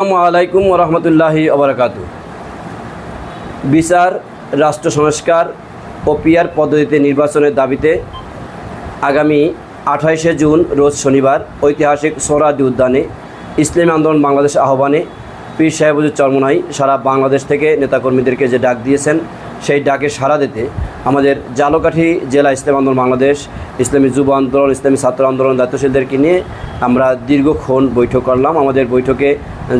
আসসালামু আলাইকুম রহমতুল্লাহি অবরাকাত বিচার, রাষ্ট্র সংস্কার ও পিয়ার পদ্ধতিতে নির্বাচনের দাবিতে আগামী আঠাইশে জুন, রোজ শনিবার ঐতিহাসিক সোহরাদি উদ্যানে ইসলামী আন্দোলন বাংলাদেশ আহ্বানে পীর সাহেবুজুর চরমনাই সারা বাংলাদেশ থেকে নেতাকর্মীদেরকে যে ডাক দিয়েছেন, সেই ডাকে সাড়া দিতে আমাদের জালকাঠি জেলা ইসলাম আন্দোলন বাংলাদেশ, ইসলামী যুব আন্দোলন, ইসলামী ছাত্র আন্দোলন দায়িত্বশীলদেরকে নিয়ে আমরা দীর্ঘক্ষণ বৈঠক করলাম। আমাদের বৈঠকে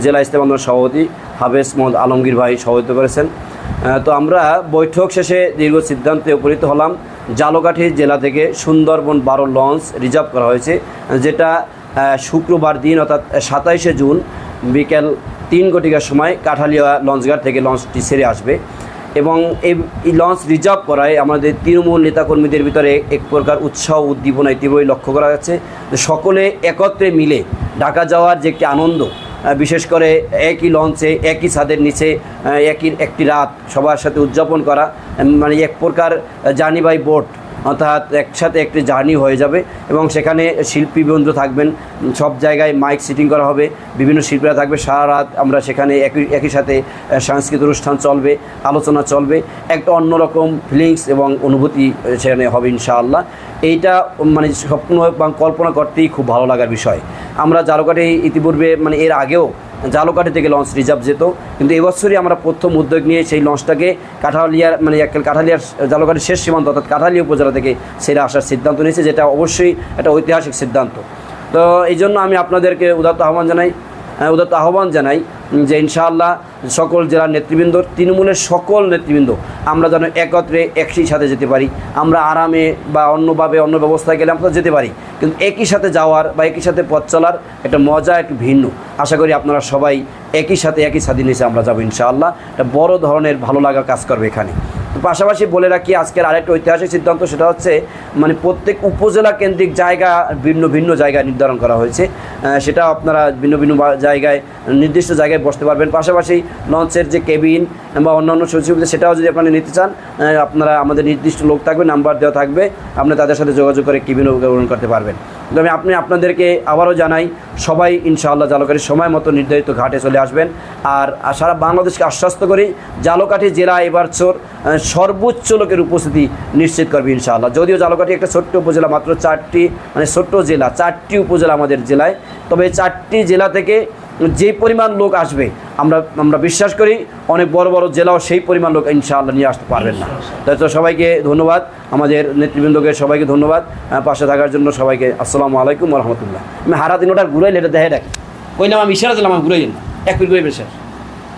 জেলা ইসলাম আন্দোলন সভাপতি হাবেস মোহাম্মদ আলমগীর ভাই সভাপতিত্ব করেছেন। তো আমরা বৈঠক শেষে দীর্ঘ সিদ্ধান্তে উপনীত হলাম। জালকাঠি জেলা থেকে সুন্দরবন বারো লঞ্চ রিজার্ভ করা হয়েছে, যেটা শুক্রবার দিন, অর্থাৎ সাতাইশে জুন বিকেল তিন ঘটিকার সময় কাঠালিয়া লঞ্চঘাট থেকে লঞ্চটি ছেড়ে আসবে এবং এই লঞ্চ রিজার্ভ করায় আমাদের তৃণমূল নেতাকর্মীদের ভিতরে এক প্রকার উৎসাহ উদ্দীপনা ইতিমধ্যেই লক্ষ্য করা যাচ্ছে সকলে একত্রে মিলে ঢাকা যাওয়ার যে একটি আনন্দ বিশেষ করে একই লঞ্চে, একই ছাদের নিচে একই, একটি রাত সবার সাথে উদযাপন করা মানে এক প্রকার জার্নি বাই বোট অর্থাৎ একসাথে একটি জার্নি হয়ে যাবে এবং সেখানে শিল্পী বন্ধু থাকবেন, সব জায়গায় মাইক সিটিং করা হবে, বিভিন্ন শিল্পীরা থাকবে, সারা রাত আমরা সেখানে একই একই সাথে সাংস্কৃতিক অনুষ্ঠান চলবে, আলোচনা চলবে একটা অন্যরকম ফিলিংস এবং অনুভূতি সেখানে হবে ইনশাআল্লাহ। এইটা মানে স্বপ্ন বা কল্পনা করতেই খুব ভালো লাগার বিষয়। আমরা জালকাঠি ইতিপূর্বে মানে এর আগেও জালকাঠি থেকে লঞ্চ রিজার্ভ যেত। কিন্তু এবছরই আমরা প্রথম উদ্যোগ নিয়ে সেই লঞ্চটাকে কাঠালিয়ার মানে কাঠালিয়ার জালকাঠির শেষ সীমান্ত অর্থাৎ কাঠালিয়া উপজেলা থেকে সেটা আসার সিদ্ধান্ত নিয়েছে, যেটা অবশ্যই একটা ঐতিহাসিক সিদ্ধান্ত। তো এই জন্য আমি আপনাদেরকে উদাত্ত আহ্বান জানাই। আহ, উদাত্ত আহ্বান জানাই যে ইনশাআল্লাহ সকল জেলার নেতৃবৃন্দ তৃণমূলের সকল নেতৃবৃন্দ আমরা যেন একত্রে একই সাথে যেতে পারি। আমরা আরামে বা অন্যভাবে অন্য ব্যবস্থায় গেলে আমরা যেতে পারি। কিন্তু একই সাথে যাওয়ার বা একই সাথে পথ চলার একটা মজা একটু ভিন্ন। আশা করি আপনারা সবাই একই সাথে একই স্বাধীন নিচে আমরা যাব ইনশাআল্লাহ। একটা বড় ধরনের ভালো লাগা কাজ করবে এখানে। তো পাশাপাশি বলে রাখি, আজকের আরেকটা ঐতিহাসিক সিদ্ধান্ত সেটা হচ্ছে মানে প্রত্যেক উপজেলা কেন্দ্রিক জায়গা ভিন্ন ভিন্ন জায়গা নির্ধারণ করা হয়েছে। সেটা আপনারা ভিন্ন ভিন্ন জায়গায়, নির্দিষ্ট জায়গায় বসতে পারবেন। পাশাপাশি লঞ্চের যে কেবিন বা অন্যান্য সুযোগ সেটাও যদি আপনারা নিতে চান আপনারা আমাদের নির্দিষ্ট লোক থাকবে, নাম্বার দেওয়া থাকবে, আপনি তাদের সাথে যোগাযোগ করে কেবিনও গ্রহণ করতে পারবেন। তো আমি আপনি আপনাদেরকে আবারও জানাই, সবাই ইনশাআল্লাহ জালকাঠির সময় মতো নির্ধারিত ঘাটে চলে আসবেন। আর সারা বাংলাদেশকে আশ্বস্ত করি, জালকাঠি জেলা এবার চোর সর্বোচ্চ লোকের উপস্থিতি নিশ্চিত করবে ইনশাআল্লাহ। যদিও জালকাঠি একটা ছোট্ট উপজেলা, মাত্র চারটি মানে ছোট্ট জেলা, চারটি উপজেলা আমাদের জেলায়। তবে চারটি জেলা থেকে যে পরিমাণ লোক আসবে আমরা আমরা বিশ্বাস করি অনেক বড় বড় জেলাও সেই পরিমাণ লোক ইনশাআল্লাহ নিয়ে আসতে পারবেন না। তাই তো সবাইকে ধন্যবাদ। আমাদের নেতৃবৃন্দকে সবাইকে ধন্যবাদ। পাশে থাকার জন্য সবাইকে আসসালামু আলাইকুম রহমতুল্লাহ। আমি হারা দিন ওটা ঘুরাইলে এটা দেখে দেখ কইলাম আমি ইশারা দিলাম আমি ঘুরাই না এক মিনিট ঘুরে শেষ